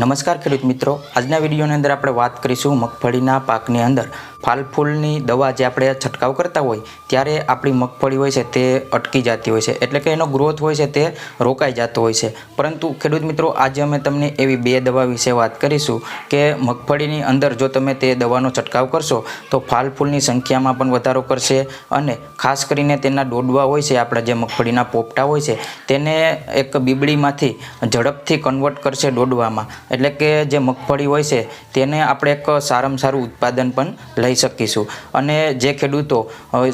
નમસ્કાર ખેડૂત મિત્રો. આજના વિડીયોની અંદર આપણે વાત કરીશું મગફળીના પાકની અંદર. ફાલ ફૂલની દવા જે આપણે છંટકાવ કરતા હોય, ત્યારે આપણી મગફળી હોય છે તે અટકી જતી હોય છે. એટલે કે એનો ગ્રોથ હોય છે તે રોકાઈ જતો હોય છે. પરંતુ ખેડૂત મિત્રો, આજે અમે તમને એવી બે દવા વિશે વાત કરીશું કે મગફળીની અંદર જો તમે તે દવાનો છંટકાવ કરશો, તો ફાલ ફૂલની સંખ્યામાં પણ વધારો કરશે અને ખાસ કરીને તેના ડોડવા હોય છે, આપણા જે મગફળીના પોપટા હોય છે, તેને એક બીબડીમાંથી ઝડપથી કન્વર્ટ કરશે ડોડવામાં એટલે કે જે મગફળી હોય છે, તેને આપણે એક સારામાં સારું ઉત્પાદન પણ લઈ શકીશું. અને જે ખેડૂતો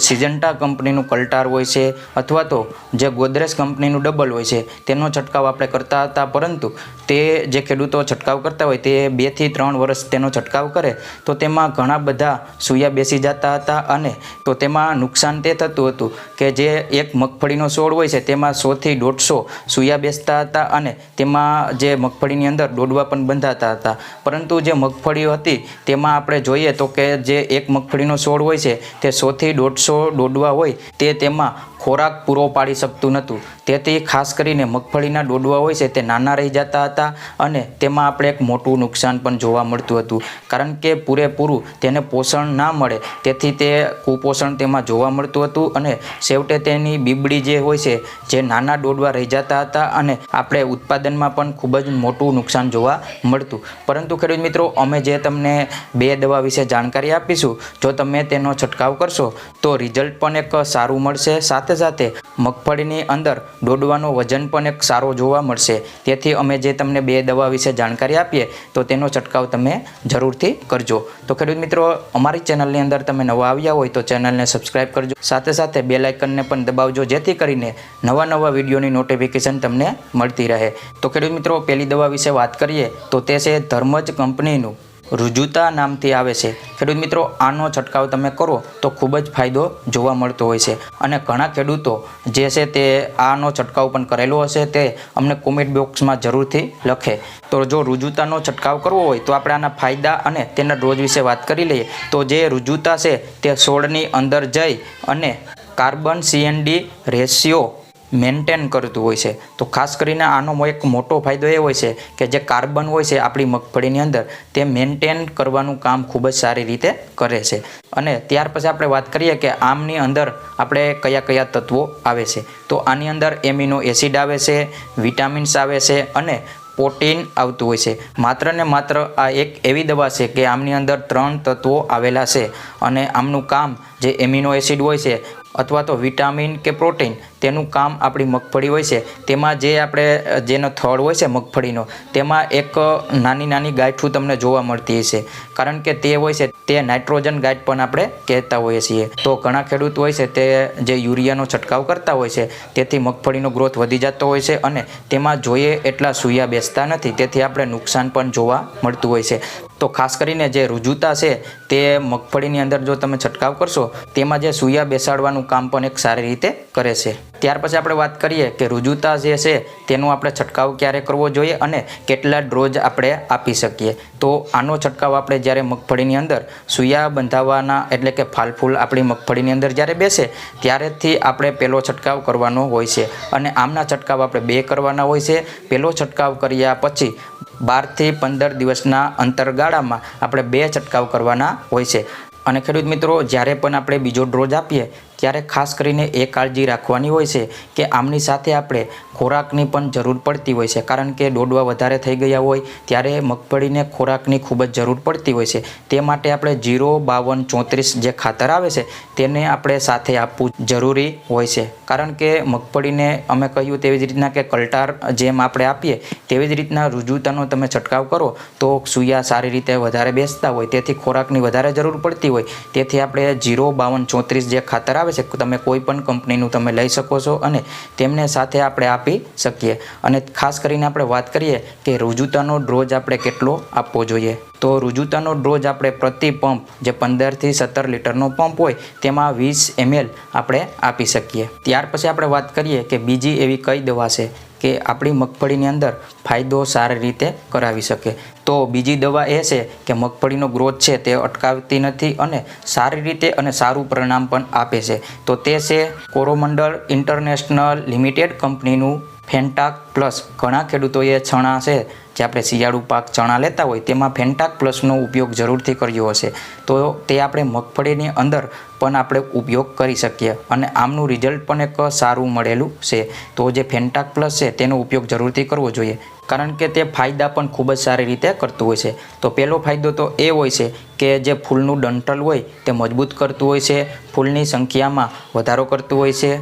સિજન્ટા કંપનીનું કલ્ટાર હોય છે, અથવા તો જે ગોદરેજ કંપનીનું ડબલ હોય છે, તેનો છંટકાવ આપણે કરતા હતા, પરંતુ તે જે ખેડૂતો છંટકાવ કરતા હોય, તે બેથી ત્રણ વર્ષ તેનો છંટકાવ કરે, તો તેમાં ઘણા બધા સૂયા બેસી જતા હતા અને તો તેમાં નુકસાન તે થતું હતું કે જે એક મગફળીનો છોડ હોય છે, તેમાં સોથી દોઢસો સૂયા બેસતા હતા અને તેમાં જે મગફળીની અંદર દોડવા પણ બંધાતા હતા. પરંતુ જે મગફળીઓ હતી, તેમાં આપણે જોઈએ તો કે જે એક મગફળીનો છોડ હોય છે, તે સોથી દોઢસો દોડવા હોય, તે તેમાં ખોરાક પૂરો પાડી શકતું નહોતું. તેથી ખાસ કરીને મગફળીના ડોડવા હોય છે, તે નાના રહી જતા હતા અને તેમાં આપણે એક મોટું નુકસાન પણ જોવા મળતું હતું. કારણ કે પૂરેપૂરું તેને પોષણ ના મળે, તેથી તે કુપોષણ તેમાં જોવા મળતું હતું અને છેવટે તેની બીબડી જે હોય છે, જે નાના ડોડવા રહી જતા હતા અને આપણે ઉત્પાદનમાં પણ ખૂબ જ મોટું નુકસાન જોવા મળતું. પરંતુ ખેડૂત મિત્રો, અમે જે તમને બે દવા વિશે જાણકારી આપીશું, જો તમે તેનો છંટકાવ કરશો, તો રિઝલ્ટ પણ એક સારું મળશે. સાથે સાથે મગફળીની અંદર દોડવાનું વજન પણ એક સારો જોવા મળશે. તેથી અમે જે તમને બે દવા વિશે જાણકારી આપીએ, તો તેનો છંટકાવ તમે જરૂરથી કરજો. તો ખેડૂત મિત્રો, અમારી ચેનલની અંદર તમે નવા આવ્યા હોય તો ચેનલને સબસ્ક્રાઈબ કરજો. સાથે સાથે બે લાઇકનને પણ દબાવજો, જેથી કરીને નવા નવા વિડીયોની નોટિફિકેશન તમને મળતી રહે. તો ખેડૂત મિત્રો, પહેલી દવા વિશે વાત કરીએ, તો તે છે ધર્મજ કંપનીનું રુજુતા નામથી આવે છે. ખેડૂત મિત્રો, આનો છંટકાવ તમે કરો તો ખૂબ જ ફાયદો જોવા મળતો હોય છે. અને ઘણા ખેડૂતો જે છે તે આનો છંટકાવ પણ કરેલો હશે તે અમને કોમેન્ટ બોક્સમાં જરૂરથી લખે. તો જો રુજુતાનો છંટકાવ કરવો હોય તો આપણે આના ફાયદા અને તેના ડોઝ વિશે વાત કરી લઈએ. તો જે રુજુતા છે તે છોડની અંદર જઈ અને કાર્બન સીએનડી રેશિયો મેન્ટેન કરતું હોય છે. તો ખાસ કરીને આનો એક મોટો ફાયદો એ હોય છે કે જે કાર્બન હોય છે આપણી મગફળીની અંદર, તે મેન્ટેન કરવાનું કામ ખૂબ જ સારી રીતે કરે છે. અને ત્યાર પછી આપણે વાત કરીએ કે આમની અંદર આપણે કયા કયા તત્વો આવે છે. તો આની અંદર એમિનો એસિડ આવે છે, વિટામિન્સ આવે છે અને પ્રોટીન આવતું હોય છે. માત્ર ને માત્ર આ એક એવી દવા છે કે આમની અંદર ત્રણ તત્વો આવેલા છે અને આમનું કામ જે એમિનો એસિડ હોય છે અથવા તો વિટામિન કે પ્રોટીન તેનું કામ આપણી મગફળી હોય છે. તેમાં જે આપણે જેનો થળ હોય છે મગફળીનો, તેમાં એક નાની નાની ગાંઠું તમને જોવા મળતી હશે. કારણ કે તે હોય છે, તે નાઇટ્રોજન ગાંઠ પણ આપણે કહેતા હોઈએ છીએ. તો ઘણા ખેડૂત હોય છે, તે જે યુરિયાનો છંટકાવ કરતા હોય છે, તેથી મગફળીનો ગ્રોથ વધી જતો હોય છે અને તેમાં જોઈએ એટલા સૂયા બેસતા નથી, તેથી આપણે નુકસાન પણ જોવા મળતું હોય છે. તો ખાસ કરીને જે રુજુતા છે, તે મગફળીની અંદર જો તમે છંટકાવ કરશો, તેમાં જે સૂયા બેસાડવાનું કામ પણ એક સારી રીતે કરે છે. ત્યાર પછી આપણે વાત કરીએ કે રુજુતા જે છે, તેનો આપણે છંટકાવ ક્યારે કરવો જોઈએ અને કેટલા ડ્રોઝ આપણે આપી શકીએ? તો આનો છંટકાવ આપણે જ્યારે મગફળીની અંદર સૂયા બંધાવવાના એટલે કે ફાલફૂલ આપણી મગફળીની અંદર જ્યારે બેસે, ત્યારેથી આપણે પહેલો છંટકાવ કરવાનો હોય છે. અને આમના છંટકાવ આપણે બે કરવાના હોય છે. પહેલો છંટકાવ કર્યા પછી બારથી પંદર દિવસના અંતરગાળામાં આપણે બે છંટકાવ કરવાના હોય છે. અને ખેડૂત મિત્રો, જ્યારે પણ આપણે બીજો ડ્રોઝ આપીએ ત્યારે ખાસ કરીને એ કાળજી રાખવાની હોય છે કે આમની સાથે આપણે ખોરાકની પણ જરૂર પડતી હોય છે. કારણ કે ડોડવા વધારે થઈ ગયા હોય ત્યારે મગફળીને ખોરાકની ખૂબ જ જરૂર પડતી હોય છે. તે માટે આપણે જીરો, બાવન, ચોત્રીસ જે ખાતર આવે છે તેને આપણે સાથે આપવું જરૂરી હોય છે. કારણ કે મગફળીને અમે કહ્યું તેવી જ રીતના કે કલ્ટાર જેમ આપણે આપીએ તેવી જ રીતના રુજુતાનો તમે છંટકાવ કરો તો સૂયા સારી રીતે વધારે બેસતા હોય. તેથી ખોરાકની વધારે જરૂર પડતી હોય. તેથી આપણે જીરો, બાવન, ચોત્રીસ જે ખાતર આવે છે, તમે કોઈ પણ કંપનીનું તમે લઈ શકો છો અને તેમને સાથે આપણે આપી શકીએ. અને ખાસ કરીને આપણે વાત કરીએ કે રુજુતાનો ડોઝ આપણે કેટલો આપવો જોઈએ. તો રુજુતાનો ડોઝ આપણે પ્રતિ પંપ જે પંદરથી સત્તર લીટરનો પંપ હોય, તેમાં વીસ એમએલ આપણે આપી શકીએ. ત્યાર પછી આપણે વાત કરીએ કે બીજી એવી કઈ દવા છે? કે આપણી મગફળીની અંદર ફાયદો સારી રીતે કરાવી શકે. તો બીજી દવા એ છે કે મગફળીનો ગ્રોથ છે તે અટકાવતી નથી અને સારી રીતે અને સારું પરિણામ પણ આપે છે. તો તે છે કોરોમંડળ ઇન્ટરનેશનલ લિમિટેડ કંપનીનું ફેન્ટાક પ્લસ. ઘણા ખેડૂતોએ ચણા છે, જે આપણે શિયાળુ પાક ચણા લેતા હોય, તેમાં ફેન્ટાક પ્લસનો ઉપયોગ જરૂરથી કર્યો હશે. તો તે આપણે મગફળીની અંદર પણ આપણે ઉપયોગ કરી શકીએ અને આમનું રિઝલ્ટ પણ એક સારું મળેલું છે. તો જે ફેન્ટાક પ્લસ છે, તેનો ઉપયોગ જરૂરથી કરવો જોઈએ, કારણ કે તે ફાયદા પણ ખૂબ જ સારી રીતે કરતું હોય છે. તો પહેલો ફાયદો તો એ હોય છે કે જે ફૂલનું ડંટલ હોય, તે મજબૂત કરતું હોય છે, ફૂલની સંખ્યામાં વધારો કરતું હોય છે.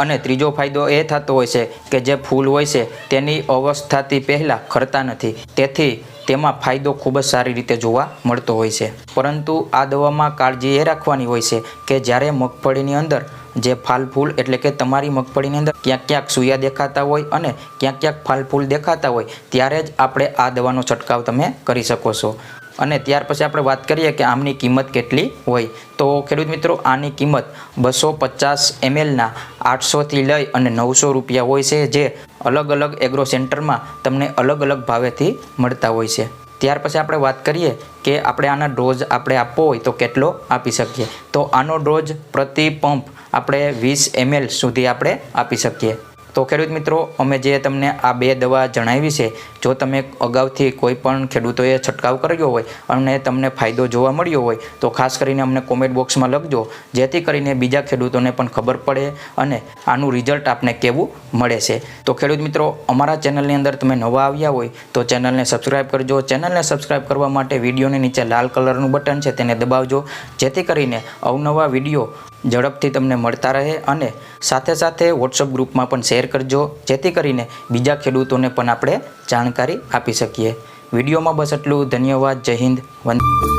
અને ત્રીજો ફાયદો એ થતો હોય છે કે જે ફૂલ હોય છે, તેની અવસ્થાથી પહેલાં ખરતા નથી. તેથી તેમાં ફાયદો ખૂબ જ સારી રીતે જોવા મળતો હોય છે. પરંતુ આ દવામાં કાળજી એ રાખવાની હોય છે કે જ્યારે મગફળીની અંદર જે ફાલ ફૂલ એટલે કે તમારી મગફળીની અંદર ક્યાંક ક્યાંક સૂયા દેખાતા હોય અને ક્યાંક ક્યાંક ફાલ ફૂલ દેખાતા હોય, ત્યારે જ આપણે આ દવાનો છંટકાવ તમે કરી શકો છો. અને ત્યાર પછી આપણે વાત કરીએ કે આમની કિંમત કેટલી હોય. તો ખેડૂત મિત્રો, આની કિંમત બસો પચાસ એમએલના આઠસોથી લઈ અને નવસો રૂપિયા હોય છે, જે અલગ અલગ એગ્રો સેન્ટરમાં તમને અલગ અલગ ભાવેથી મળતા હોય છે. ત્યાર પછી આપણે વાત કરીએ કે આપણે આના ડોઝ આપણે આપવો હોય તો કેટલો આપી શકીએ. તો આનો ડોઝ પ્રતિ પંપ આપણે વીસ એમએલ સુધી આપણે આપી શકીએ. તો ખેડૂત મિત્રો, અમે જે તમને આ બે દવા જણાવી છે, જો તમે અગાઉથી કોઈ પણ ખેડૂતોએ છંટકાવ કર્યો હોય અને તમને ફાયદો જોવા મળ્યો હોય, તો ખાસ કરીને અમને કોમેન્ટ બોક્સમાં લખજો, જેથી કરીને બીજા ખેડૂતોને પણ ખબર પડે અને આનું રિઝલ્ટ આપને કેવું મળે છે. તો ખેડૂત મિત્રો, અમારા ચેનલની અંદર તમે નવા આવ્યા હોય, તો ચેનલને સબસ્ક્રાઈબ કરજો. ચેનલને સબસ્ક્રાઈબ કરવા માટે વિડીયોની નીચે લાલ કલરનું બટન છે, તેને દબાવજો. જેથી કરીને અવનવા વીડિયો ઝડપથી તમને મળતા રહે અને સાથે સાથે વોટ્સઅપ ગ્રુપમાં પણ શેર કરજો, જેથી કરીને બીજા ખેડૂતોને પણ આપણે જાણકારી આપી શકીએ. વિડીયોમાં બસ એટલું ધન્યવાદ. જય હિન્દ. વંદે